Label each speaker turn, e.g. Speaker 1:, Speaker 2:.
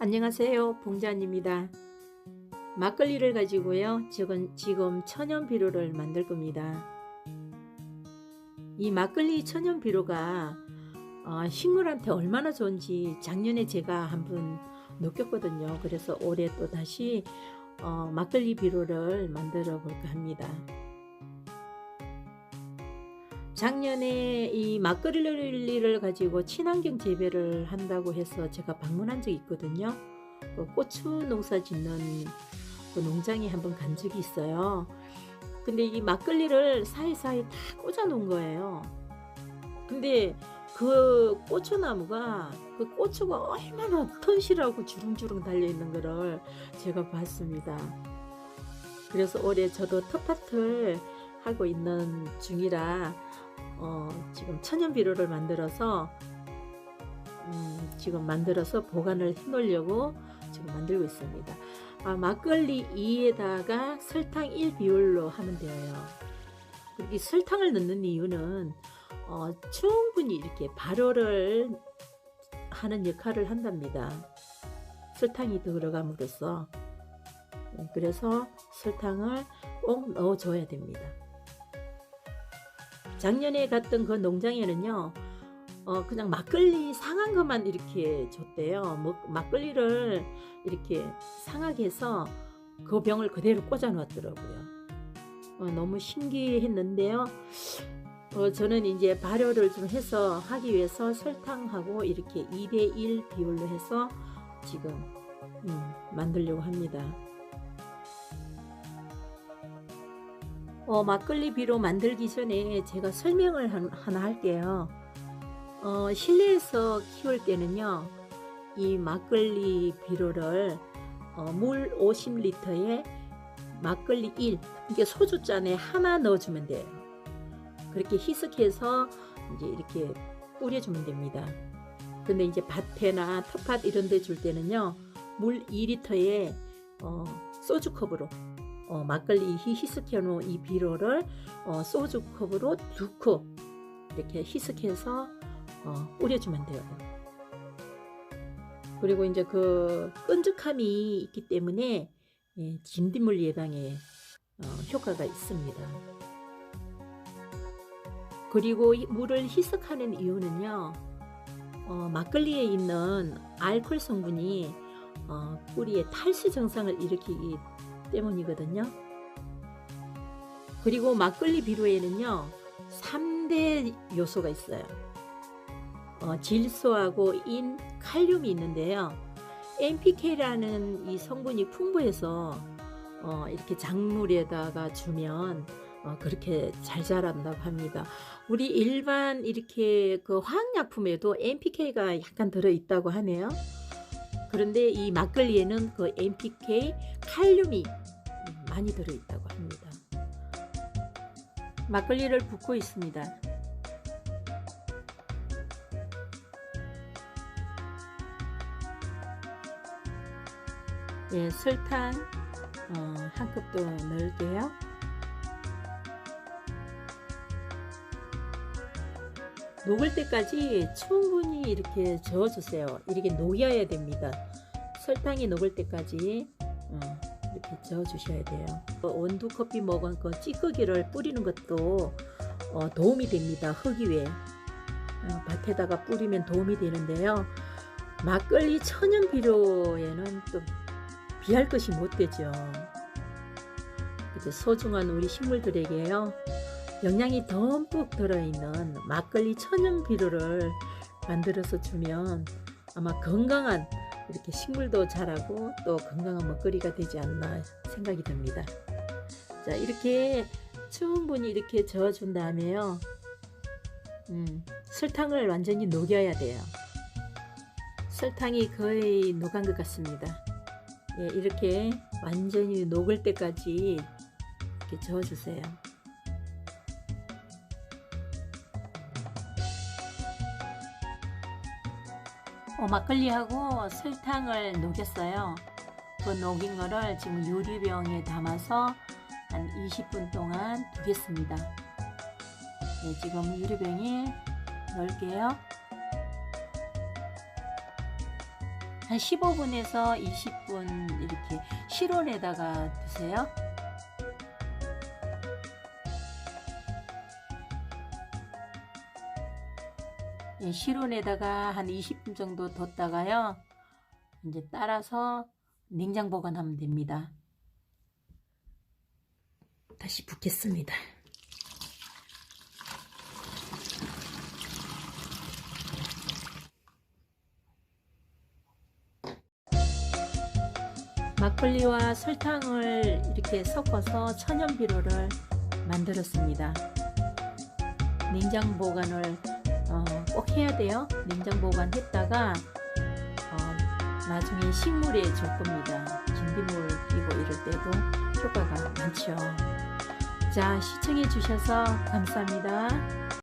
Speaker 1: 안녕하세요. 봉자입니다. 막걸리를 가지고요. 지금, 지금 천연비료를 만들 겁니다. 이 막걸리 천연비료가 어, 식물한테 얼마나 좋은지 작년에 제가 한번 느꼈거든요. 그래서 올해 또 다시 어, 막걸리 비료를 만들어 볼까 합니다 작년에 이 막걸리를 가지고 친환경 재배를 한다고 해서 제가 방문한 적이 있거든요. 그 고추 농사 짓는 그 농장에 한번 간 적이 있어요. 근데 이 막걸리를 사이사이 다 꽂아 놓은 거예요. 근데 그 고추나무가 그 고추가 얼마나 튼실하고 주렁주렁 달려 있는 거를 제가 봤습니다. 그래서 올해 저도 텃밭을 하고 있는 중이라 어, 지금 천연 비료를 만들어서 음, 지금 만들어서 보관을 해놓으려고 지금 만들고 있습니다. 아, 막걸리 2에다가 설탕 1 비율로 하면 되어요. 이 설탕을 넣는 이유는 어, 충분히 이렇게 발효를 하는 역할을 한답니다. 설탕이 들어감으로써 네, 그래서 설탕을 꼭 넣어줘야 됩니다. 작년에 갔던 그 농장에는요 어 그냥 막걸리 상한 것만 이렇게 줬대요. 뭐, 막걸리를 이렇게 상하게 해서 그 병을 그대로 꽂아 놨더라고요. 어, 너무 신기했는데요. 어, 저는 이제 발효를 좀 해서 하기 위해서 설탕하고 이렇게 2대1 비율로 해서 지금 음, 만들려고 합니다 어, 막걸리 비로 만들기 전에 제가 설명을 하나 할게요. 어, 실내에서 키울 때는요, 이 막걸리 비료를 어, 물 50리터에 막걸리 1, 이게 소주잔에 하나 넣어주면 돼요. 그렇게 희석해서 이제 이렇게 뿌려주면 됩니다. 근데 이제 밭에나 텃밭 이런 데 줄 때는요, 물 2리터에 어, 소주컵으로 어, 막걸리 희석해놓은 이 비료를 어, 소주 컵으로 두 컵 이렇게 희석해서 어, 뿌려주면 돼요. 그리고 이제 그 끈적함이 있기 때문에 예, 진딧물 예방에 어, 효과가 있습니다. 그리고 물을 희석하는 이유는요. 어, 막걸리에 있는 알코올 성분이 어, 뿌리에 탈수 증상을 일으키기 때문이거든요. 그리고 막걸리 비료에는요 3대 요소가 있어요. 어, 질소하고 인, 칼륨이 있는데요. NPK라는 이 성분이 풍부해서 어, 이렇게 작물에다가 주면 어, 그렇게 잘 자란다고 합니다. 우리 일반 이렇게 그 화학약품에도 NPK가 약간 들어있다고 하네요. 그런데 이 막걸리에는 그 NPK, 칼륨이 많이 들어있다고 합니다. 막걸리를 붓고 있습니다. 예, 설탕 어, 한 컵도 넣을게요. 녹을 때까지 충분히 이렇게 저어주세요. 이렇게 녹여야 됩니다. 설탕이 녹을 때까지 어, 이렇게 저어주셔야 돼요. 원두 커피 먹은 그 찌꺼기를 뿌리는 것도 어, 도움이 됩니다. 흙이 위에 어, 밭에다가 뿌리면 도움이 되는데요. 막걸리 천연 비료에는 또 비할 것이 못 되죠. 소중한 우리 식물들에게요. 영양이 듬뿍 들어있는 막걸리 천연 비료를 만들어서 주면 아마 건강한 이렇게 식물도 자라고 또 건강한 먹거리가 되지 않나 생각이 듭니다. 자 이렇게 충분히 이렇게 저어준 다음에요. 음, 설탕을 완전히 녹여야 돼요. 설탕이 거의 녹은 것 같습니다. 예, 이렇게 완전히 녹을 때까지 이렇게 저어주세요. 어, 막걸리하고 설탕을 녹였어요. 그 녹인 거를 지금 유리병에 담아서 한 20분 동안 두겠습니다. 네, 지금 유리병에 넣을게요. 한 15분에서 20분 이렇게 실온에다가 두세요. 실온에다가 한 20분 정도 뒀다가요. 이제 따라서 냉장 보관하면 됩니다. 다시 붓겠습니다. 막걸리와 설탕을 이렇게 섞어서 천연 비료를 만들었습니다. 냉장 보관을 어, 꼭 해야 돼요. 냉장 보관했다가 어, 나중에 식물에 줄 겁니다. 진딧물 끼고 이럴 때도 효과가 많죠. 자, 시청해 주셔서 감사합니다.